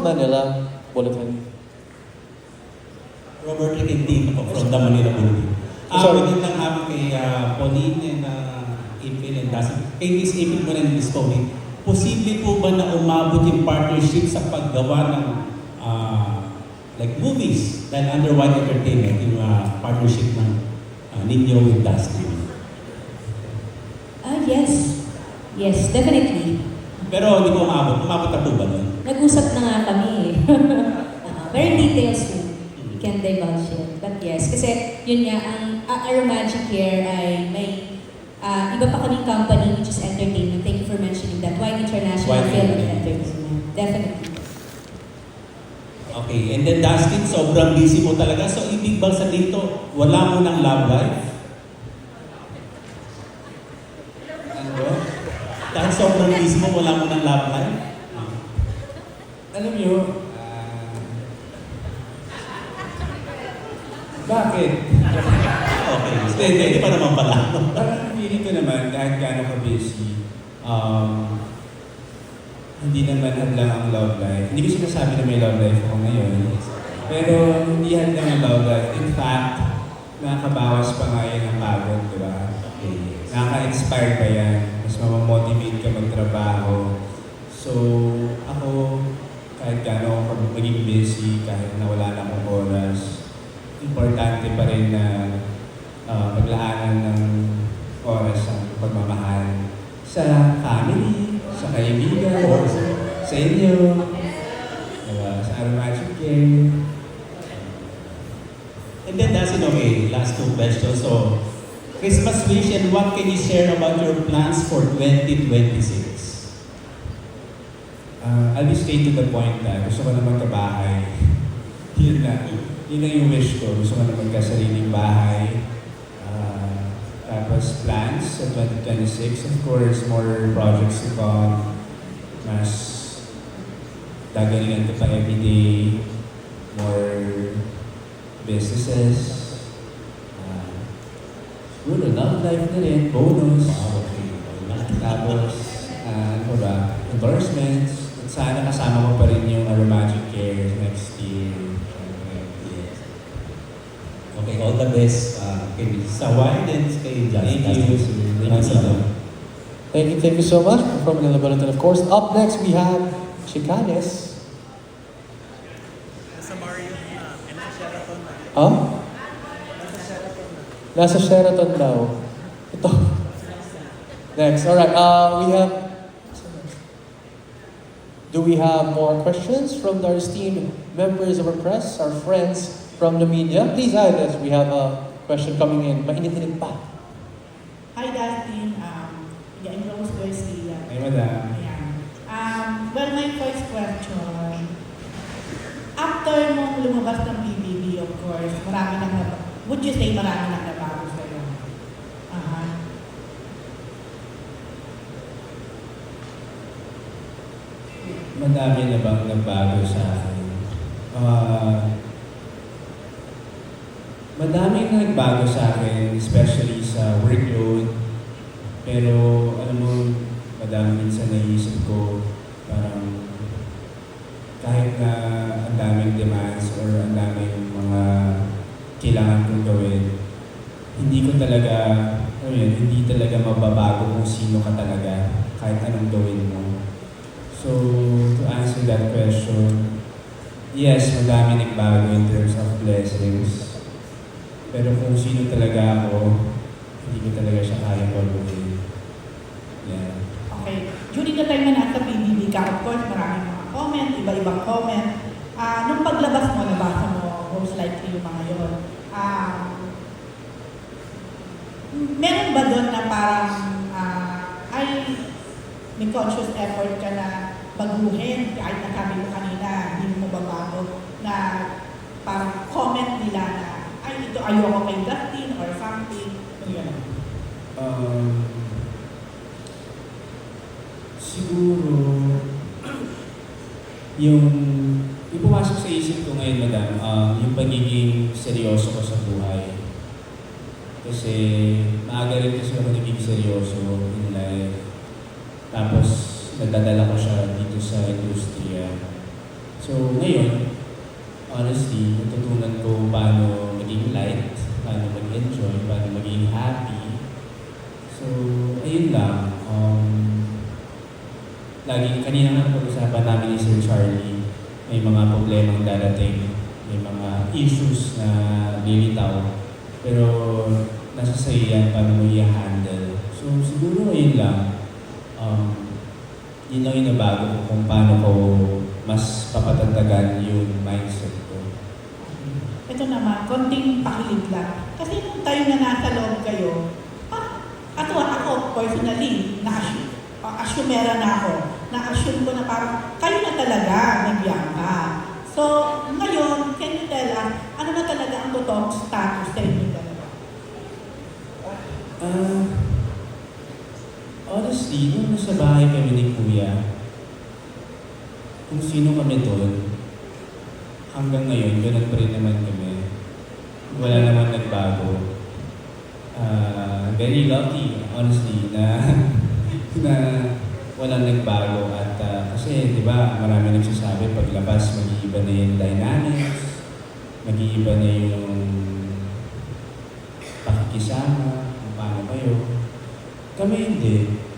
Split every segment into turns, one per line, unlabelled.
Manila Bulletin.
Robert Requentin po from the Manila Bulletin. Ah,
Sorry.
magandang hapon kay uh, Pauline and uh, April and Dustin. Kay Miss April mo and Miss Pauline, posible po ba na umabot yung partnership sa paggawa ng ah, like movies dahil under White Entertainment, yung ah, partnership ng uh, ninyo with Dustin?
Ah, yes. Yes, definitely.
Pero hindi po umabot. Umabot na po ba nun?
Nag-usap na nga kami eh. Pero in details yun. We can divulge it. But yes, kasi yun nga, ang uh, Aromagic Care ay may ah, iba pa kaming company which is entertainment. Thank you for mentioning that. White International
White
Film and.
Entertainment.
Definitely.
Okay, and then Dustin, sobrang busy mo talaga. So, ibig bang sa dito, wala mo ng love life? Ano? Dahil sobrang busy mo, wala mo ng love life?
Alam niyo, ah, bakit?
Okay, so, hindi pa naman pala.
Parang feeling ko naman, kahit gaano ka busy, um, hindi naman hadlang ang love life. Hindi ko sinasabi na may love life ako ngayon. Pero hindi hadlang ang love life. In fact, nakakabawas pa nga yan ng pagod, di ba?
Okay.
Nakaka-inspire pa yan. Mas mamamotivate ka magtrabaho. So, ako, kahit gaano ako maging busy, kahit na wala na akong oras, importante pa rin na uh, paglaanan ng oras sa pagmamahal sa family, sa kaibigan, sa inyo, diba? sa aromatic care.
And then Dustin, okay, last two questions. So, Christmas wish and what can you share about your plans for 2026?
Uh, I'll be straight to the point na gusto ko na magkabahay. Yun lang. Yun lang yung wish ko. Gusto ko na magkasariling bahay. Uh, tapos plans sa 2026. Of course, more projects to come. Mas dagalingan ko pa everyday. More businesses. Uh, siguro love life na rin. Bonus.
Wow, okay.
Tapos, ah, ano ba, endorsements. At sana kasama ko pa rin yung Aromagic Care next year.
Okay, all the best uh, kay sa and kay Justin.
Thank you.
Maraming salamat.
Thank you, thank you so much from Manila Bulletin. Of course, up next we have Chicanes. Huh? Nasa Sheraton daw. Ito. Next, alright, uh, we have... Do we have more questions from our esteemed members of our press, our friends from the media? Please add us. We have a question coming in. Mainit-init pa.
Hi, Dustin. Um, yeah, Rose Garcia.
Ay, madam.
Ayan. Um, well, my first question. After mong lumabas ng PBB, of course, marami nang would you say marami nang
Madami na bang nagbago sa akin? Ah, madami na nagbago sa akin, especially sa workload. Pero, alam mo, madami minsan naisip ko, parang kahit na ang daming demands or ang daming mga kailangan kong gawin, hindi ko talaga, ano yun, hindi talaga mababago kung sino ka talaga kahit anong gawin mo. So, to answer that question, yes, madami nagbago in terms of blessings. Pero kung sino talaga ako, hindi ko talaga siya kaya baguhin. Yeah.
Okay. During the time na nasa PBB ka, of course, maraming mga comment, iba-ibang comment. Ah, nung paglabas mo, nabasa mo, most likely yung mga yun. Ah, meron ba doon na parang, ah, ay, may conscious effort ka na baguhin, kahit na sabi mo kanina, hindi mo mababago, na parang comment nila na, ay, ito ayoko kay Dustin or something. Yun.
Um, siguro, yung, yung pumasok sa isip ko ngayon, madam, um, yung pagiging seryoso ko sa buhay. Kasi maaga rin kasi ako nagiging seryoso in life. Tapos, nagdadala ko siya dito sa industriya. So ngayon, honestly, natutunan ko paano maging light, paano mag-enjoy, paano maging happy. So, ayun lang. Um, lagi, kanina nga pag-usapan namin ni Sir Charlie, may mga problemang darating, may mga issues na lilitaw. Pero nasa sa'yo yan paano mo i-handle. So siguro ayun lang. Um, yun lang yung nabago ko kung paano ko mas papatatagan yung mindset ko.
Ito naman, konting pakilig lang. Kasi nung tayo na nasa loob kayo, ah, ato ako personally, na-assume, uh, na ako. Na-assume ko na parang kayo na talaga nagbiyangka. So, ngayon, can you tell us, ano na talaga ang totoong status sa inyo dalawa?
Ah, honestly, nung nasa bahay kami ni Kuya, kung sino kami doon, hanggang ngayon, ganun pa rin naman kami. Wala naman nagbago. Ah, very lucky, honestly, na na walang nagbago. At ah, kasi, di ba, marami nagsasabi, paglabas, mag-iiba na yung dynamics, mag-iiba na yung pakikisama, kung paano kayo. Kami hindi.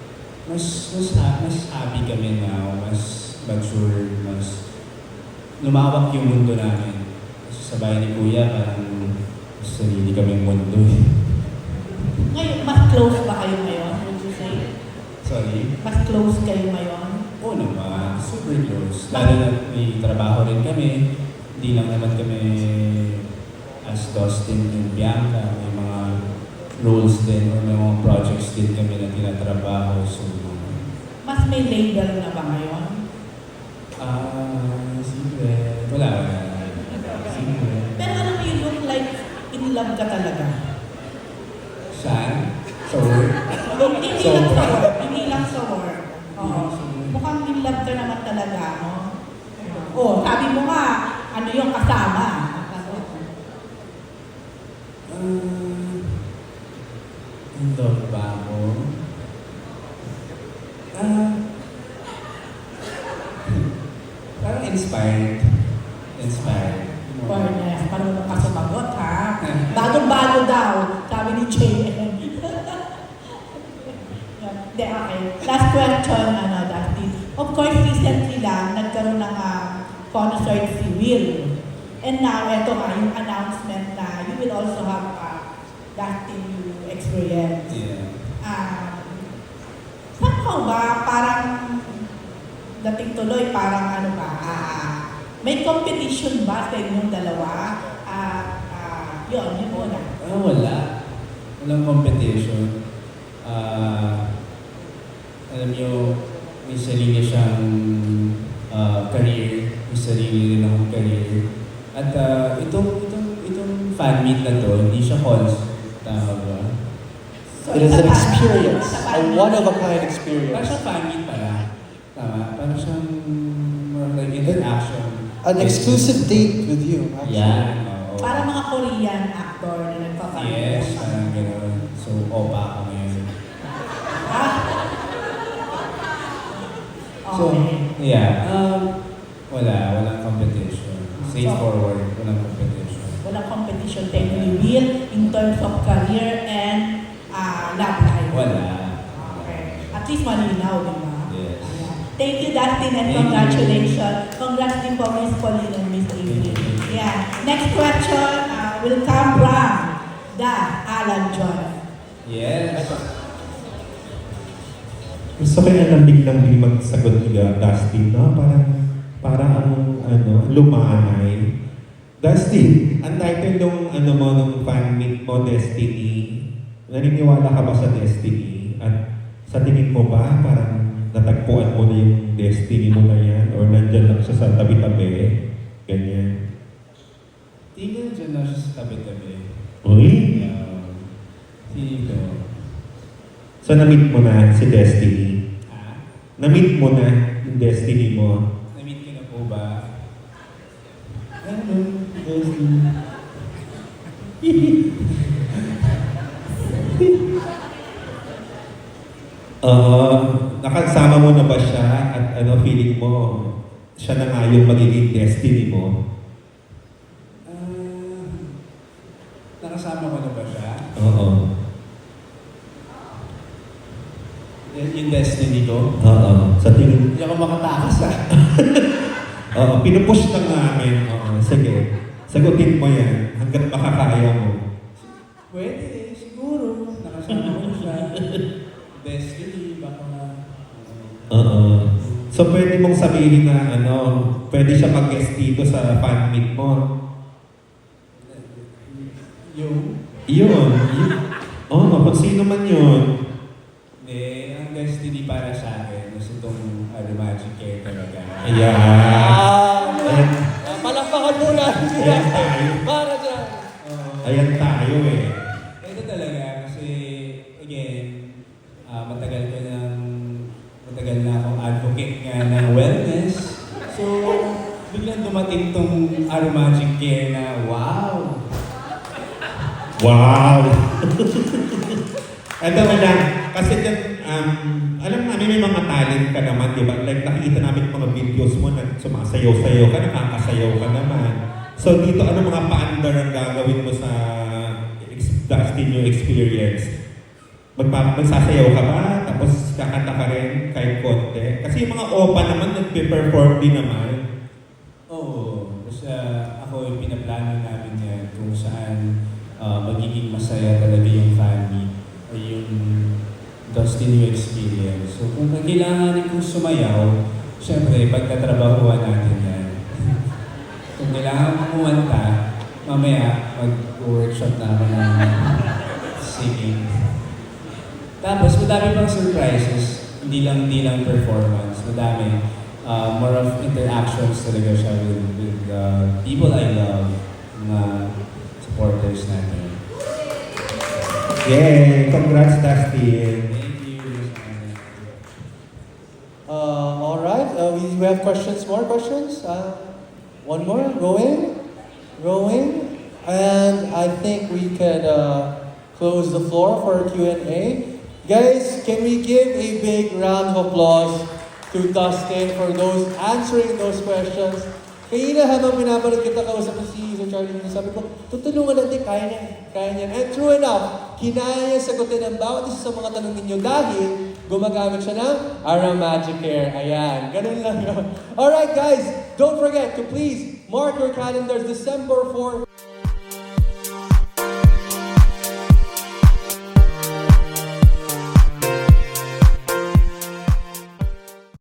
Mas, mas, mas happy kami now, mas mature, mas lumawak yung mundo namin. Kasi sa bahay ni Kuya, parang sarili kaming mundo eh.
Ngayon, mas close ba kayo ngayon, would you say?
Sorry?
Mas close kayo ngayon?
Oo naman, super close. Lalo na may trabaho rin kami. Hindi lang naman kami as Dustin and Bianca. Roles din or may mga projects din kami na tinatrabaho. So,
Mas may label na ba ngayon?
ah, secret. Wala, wala. Secret.
Pero ano you look like in love ka talaga?
Saan? Sa work?
Hindi
So-
lang sa work. Hindi lang sa work. Oo. Mukhang in love ka naman talaga, no? Oo, sabi mo nga, ano yung kasama?
Ah, Hindi ba ako? Ah, parang inspired. Inspired.
Fairness, marunong ka sumagot, ha? Bagong-bago daw, sabi ni JM. Hindi, okay. Last question, ano, Dusty. Of course, recently lang, nagkaroon ng uh, concert si Will. And now, eto nga, yung announcement na you will also have uh, Dusty new experience.
Yeah.
Ah, somehow ba, parang dating tuloy, parang ano ba, ah, may competition ba sa inyong dalawa? Ah, ah, yun, yun muna.
Ah, wala. Walang competition. Ah, alam niyo, may sarili siyang ah, career, may sarili rin akong career. At ah, itong, itong, itong fan meet na to, hindi siya concert. Tama ba?
So,
It is an experience, a one-of-a-kind
Parang
experience.
siyang fan meet pala. Tama? Parang siyang more like interaction.
An exclusive date with you, actually.
Yan. oo.
Para mga Korean actor na nagpapanood.
Yes, parang gano'n. So, opa ako ngayon.
Ah?
So,
Okay.
yeah. Um, wala. Walang competition. Straightforward. Walang competition.
Walang competition tayo ni Will in terms of career and ah, love life.
Wala.
Okay. At least malinaw, di ba?
Yes.
Ayan. Thank you, Dustin, and
Thank you.
congratulations. Congrats din po, Miss Pauline and Miss Evelyn. Yeah. Next question uh, will come from the Alan John.
Yes.
Gusto ko yung alam biglang di magsagot ni Dustin, no? Parang, parang ang, ano, lumanay. Dustin, ang title nung, ano mo, nung fan meet mo, Destiny, naniniwala ka ba sa Destiny? At sa tingin mo ba, parang natagpuan mo na yung Destiny mo na yan? Or nandyan lang siya sa tabi-tabi? Ganyan.
Tingnan dyan na siya sa tabi-tabi.
Uy!
Um, Feeling ko.
So, na-meet mo na si Destiny?
Ha?
Na-meet mo na yung Destiny mo?
Na-meet ko na po ba? Ano? Destiny.
Oo. nakasama mo na ba siya at ano feeling mo siya na nga yung magiging destiny mo?
Ah, nakasama ko na ba siya?
Oo.
Y- yung destiny ko?
Oo. Sa tingin,
Hindi ako makatakas ah.
oo, pinupush lang namin. Oo, sige. Sagutin mo yan hanggat makakaya mo.
Pwede, siguro. Nakasama ko siya. Destiny, baka.
Oo. So pwede mong sabihin na ano, pwede siya mag-guest dito sa fan meet mo.
Yung,
Yun. yun. Oo, kung sino man yun.
ang destiny para sa akin is itong ano, magic care talaga.
Ayan.
Ah,
Ayan.
ah, palakpakan muna.
Ayan tayo.
Para dyan.
Oo.
Ayan tayo eh.
Ito talaga kasi again, ah, matagal ko nang matagal na akong advocate nga ng wellness. So, biglang dumating tong aromagic care na wow!
Wow! Ito na lang, kasi um, alam namin may mga talent ka naman, di ba? Like nakikita namin mga videos mo na sumasayaw-sayaw ka, nakakasayaw ka naman. So dito, ano mga paandar ang gagawin mo sa Dustin yung experience? Magpa magsasayaw ka ba? Tapos kakanta ka rin kahit konti? Kasi yung mga OPA naman, nagpe-perform din naman.
Oo, kasi ah, ako yung pinaplano namin yan kung saan ah, magiging masaya talaga yung family o yung Dustin new experience. So kung kailangan kong sumayaw, syempre pagkatrabahuan natin yan. kung kailangan kong kumanta, mamaya mag-workshop na ako ng singing. Tapos madami pang surprises, hindi lang hindi lang performance, madami. Uh, more of interactions talaga siya with, with uh, people I love, mga supporters natin.
Yay! Congrats, Dustin!
Thank you. Miss Ana.
Uh, all right. Uh, we, have questions. More questions? Uh, one more. Going, going, and I think we can uh, close the floor for Q and A. Guys, can we give a big round of applause to Dustin for those answering those questions? Kanina habang pinapanood kita kausap ko si Sir Charlie, sabi ko, tutulungan natin, kaya niya, kaya niya. And true enough, kinaya niya sagutin ang bawat isa sa mga tanong ninyo dahil gumagamit siya ng Aromagic. Ayan, ganun lang yun. Alright guys, don't forget to please mark your calendars December 4